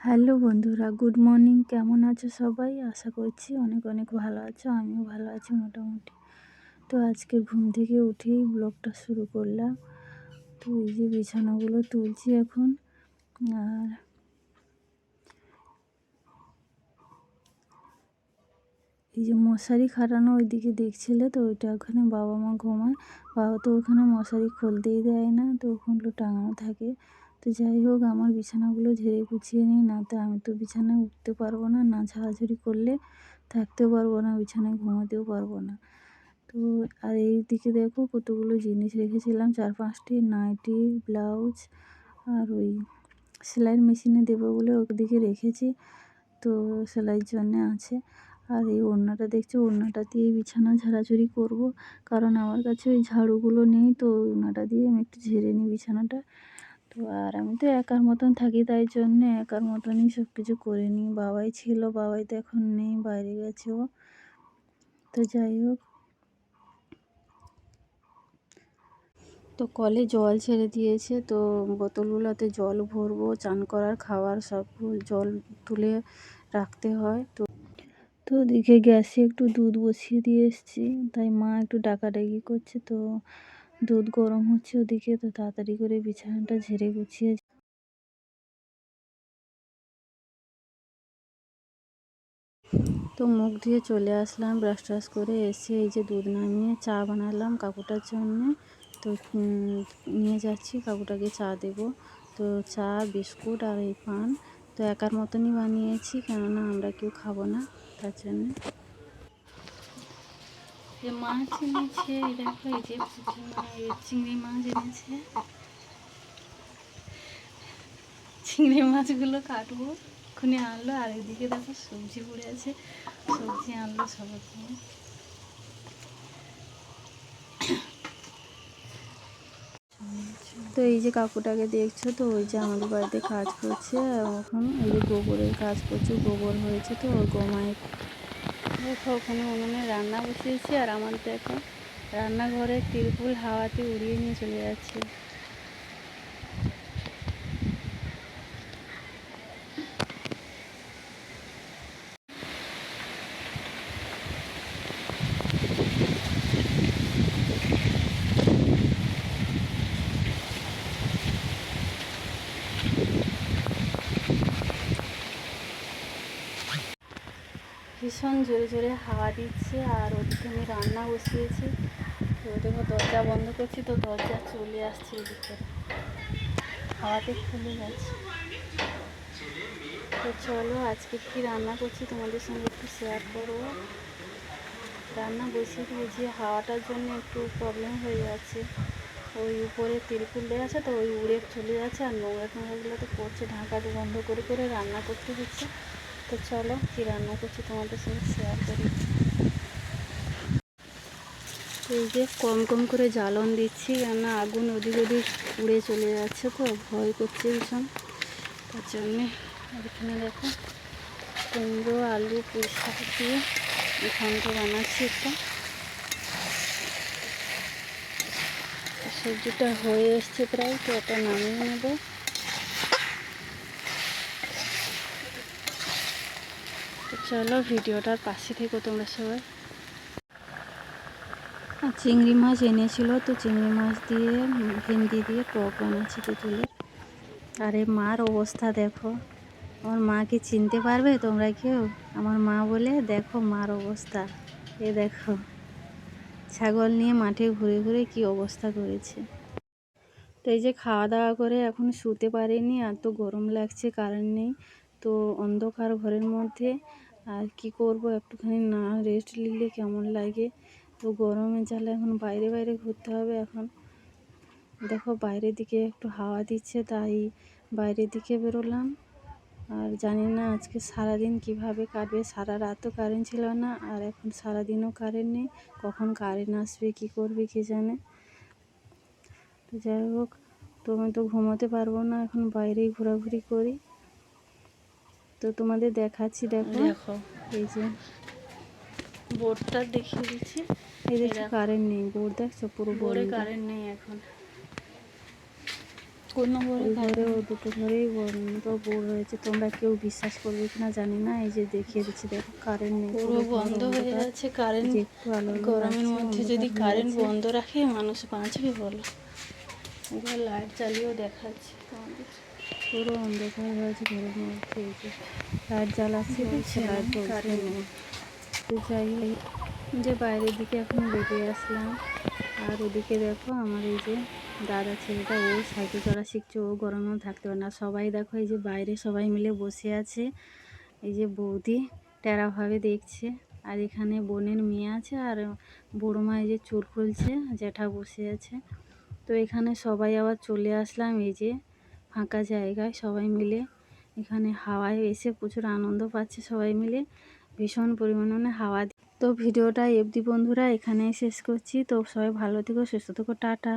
Hello বন্ধুরা, good morning. কেমন আছো সবাই? আশা করছি অনেক অনেক ভালো আছো, আমিও ভালো আছি মোটামুটি। তো আজকে ঘুম থেকে উঠেই ব্লগটা শুরু করলাম। তো এই যে বিছানাগুলো তুলছি এখন, আর এই যে মশারি খাটানো ওইদিকে দেখছিলে তো, ওইটা ওখানে বাবা মা ঘুমায়। বাবা তো ওখানে মশারি খুলতেই দেয় না, তো ওখানগুলো টাঙানো থাকে। তো যাই হোক, আমার বিছানাগুলো ঝেড়ে গুছিয়ে নিই, না তো আমি তো বিছানায় উঠতে পারব না না ঝাড়াঝাড়ি করলে থাকতেও পারব না, বিছানায় ঘুমাতেও পারব না। তো আর এই দিকে দেখো কতগুলো জিনিস রেখেছিলাম, চার পাঁচটি নাইটি, ব্লাউজ আর ওই সেলাইয়ের মেশিনে দেবো বলে ওদিকে রেখেছি, তো সেলাইয়ের জন্যে আছে। আর এই ওড়নাটা দেখছি ওড়নাটা দিয়ে বিছানা ঝাড়াঝাড়ি করব, কারণ আমার কাছে ওই ঝাড়ুগুলো নেই, তো ওড়নাটা দিয়ে আমি একটু ঝেড়ে নিই বিছানাটা। তো আর আমি তো একার মতন থাকি তাই জন্য একার মতনই সব কিছু করে নিই। বাবাই ছিল, বাবাই তো এখন নেই, বাইরে গেছে ও। তো যাই হোক। তো কলে জল ছেড়ে দিয়েছে, তো বোতলগুলোতে জল ভরবো, চান করার খাবার সব জল তুলে রাখতে হয়। তো তো ওদিকে গ্যাসে একটু দুধ বসিয়ে দিয়ে এসেছি, তাই মা একটু ডাকাডাকি করছে, তো দুধ গরম হচ্ছে ওদিকে, তো তাড়াতাড়ি করে বিছানাটা ঝেড়ে গুছিয়ে তো মুখ ধুয়ে চলে আসলাম ব্রাশ ট্রাশ করে এসে এই যে দুধ নামিয়ে চা বানালাম কাকুটার জন্য। তো নিয়ে যাচ্ছি, কাকুটাকে চা দেব। তো চা, বিস্কুট আর এই পান, তো একার মতনই বানিয়েছি, কেননা আমরা কেউ খাব না, তার জন্য। যে মাছ এনেছে এই দেখো এই যে চিংড়ি মাছ এনেছে। চিংড়ি মাছগুলো কাটবো, এক্ষুনি আনলো, আর এদিকে দেখো সবজি পড়ে আছে, সবজি আনলো সব তো এই যে কাকুটাকে দেখছ, তো ওই যে আমাদের বাড়িতে কাজ করছে এখন এই যে গোবরের কাজ করছে, গোবর হয়েছে তো, ওর গোমায় দেখো, ওখানে উনুনে রান্না বসিয়েছি আর আমার দেখো রান্নাঘরে তিরপুল হাওয়াতে উড়িয়ে নিয়ে চলে যাচ্ছে। ভীষণ জোরে জোরে হাওয়া দিচ্ছে আর ওদিকে আমি রান্না বসিয়েছি। তো দেখো দরজা বন্ধ করছি তো দরজা চলে আসছে ওদিকে হাওয়াতে খুলে যাচ্ছে তো চলো আজকে কি রান্না করছি তোমাদের সঙ্গে একটু শেয়ার করব। রান্না বসিয়ে দিয়েছি, হাওয়াটার জন্য একটু প্রবলেম হয়ে যাচ্ছে। ওই উপরে তিরপুল দেওয়া আছে তো ওই উড়ে চলে যাচ্ছে আর নোংরা টোংরাগুলো তো পড়ছে ঢাকাটা বন্ধ করে করে রান্না করতে দিচ্ছে তো চলো, কী রান্না করছি তোমাদের সঙ্গে শেয়ার করি। এই যে কম কম করে জ্বালন দিচ্ছি, কেননা আগুন ওদিক ওদিক উড়ে চলে যাচ্ছে তো, ভয় করছে ভীষণ। তার জন্যে এখানে দেখো, কুমড়ো, আলু পুঁই দিয়ে ঘন্ট বানাচ্ছি একটা। সবজিটা হয়ে এসছে প্রায়, তো এটা নামিয়ে নেব। চলো ভিডিওটার পাশে থেকো তোমরা সবাই। চিংড়ি মাছ এনেছিল তো চিংড়ি মাছ দিয়ে ভেন্ডি দিয়ে টক বানাচ্ছি তুলে। আর এই মার অবস্থা দেখো। আমার মাকে চিনতে পারবে তোমরা কেউ? আমার মা বলে, দেখো মার অবস্থা। এ দেখো, ছাগল নিয়ে মাঠে ঘুরে ঘুরে কি অবস্থা করেছে। তো এই যে খাওয়া দাওয়া করে এখন শুতে পারিনি, আর তো গরম লাগছে, কারেন্ট নেই। তো অন্ধকার ঘরের মধ্যে আর কি করব? একটুখানি না রেস্ট নিলে কেমন লাগে? তো গরমে জ্বালা এখন বাইরে বাইরে ঘুরতে হবে এখন। দেখো বাইরের দিকে একটু হাওয়া দিচ্ছে, তাই বাইরের দিকে বেরোলাম। আর জানি না আজকে সারাদিন কীভাবে কাটবে? সারা রাতও কারেন্ট ছিল না, আর এখন সারাদিনও কারেন্ট নেই। কখন কারেন্ট আসবে, কি করবে কে জানে? তো যাই হোক, তো আমি তো ঘুমাতে পারব না, এখন বাইরেই ঘোরাঘুরি করি। তো তোমাদের দেখাচ্ছি দেখো। দেখো। এই যে। বোর্ডটা দেখিয়ে দিচ্ছি। এই দেখো। কারেন্ট নেই বোর্ড দেখছ? পুরো বোর্ডে কারেন্ট নেই এখন। কোনো ঘরে ঘরে ও দুটো ঘরেই বন্ধ বোর হয়েছে তোমরা কেউ বিশ্বাস করবে কিনা জানি না। এই যে দেখিয়ে দিচ্ছি দেখো কারেন্ট নেই পুরো বন্ধ হয়ে যাচ্ছে। কারেন্ট একটু আলো গরমের মধ্যে যদি কারেন্ট বন্ধ রাখে মানুষ বাঁচবে বলো। এবার লাইট চালিয়েও দেখাচ্ছি তোমাদের। পুরো অন্ধকার হয়েছে ঘরের মধ্যে লাইট জ্বালাচ্ছি। তো যাই যে বাইরের দিকে এখন বেরিয়ে আসলাম আর ওদিকে দেখো আমার এই যে দাদা ছেলেটা ও সাইকেল চলা শিখছে ও গরমেও থাকতে পারে না। সবাই দেখো এই যে বাইরে সবাই মিলে বসে আছে এই যে বৌদি টেরাভাবে দেখছে আর এখানে বোনের মেয়ে আছে আর বড় মা এই যে চুল খুলছে জ্যাঠা বসে আছে। তো এখানে সবাই আবার চলে আসলাম এই যে ফাঁকা জায়গায় সবাই মিলে। এখানে হাওয়ায় এসে প্রচুর আনন্দ পাচ্ছে সবাই মিলে। ভীষণ পরিমাণে হাওয়া তো ভিডিওটা এফডি বন্ধুরা, এখানেই শেষ করছি। তো সবাই ভালো থেকো, সুস্থ থেকো, টাটা।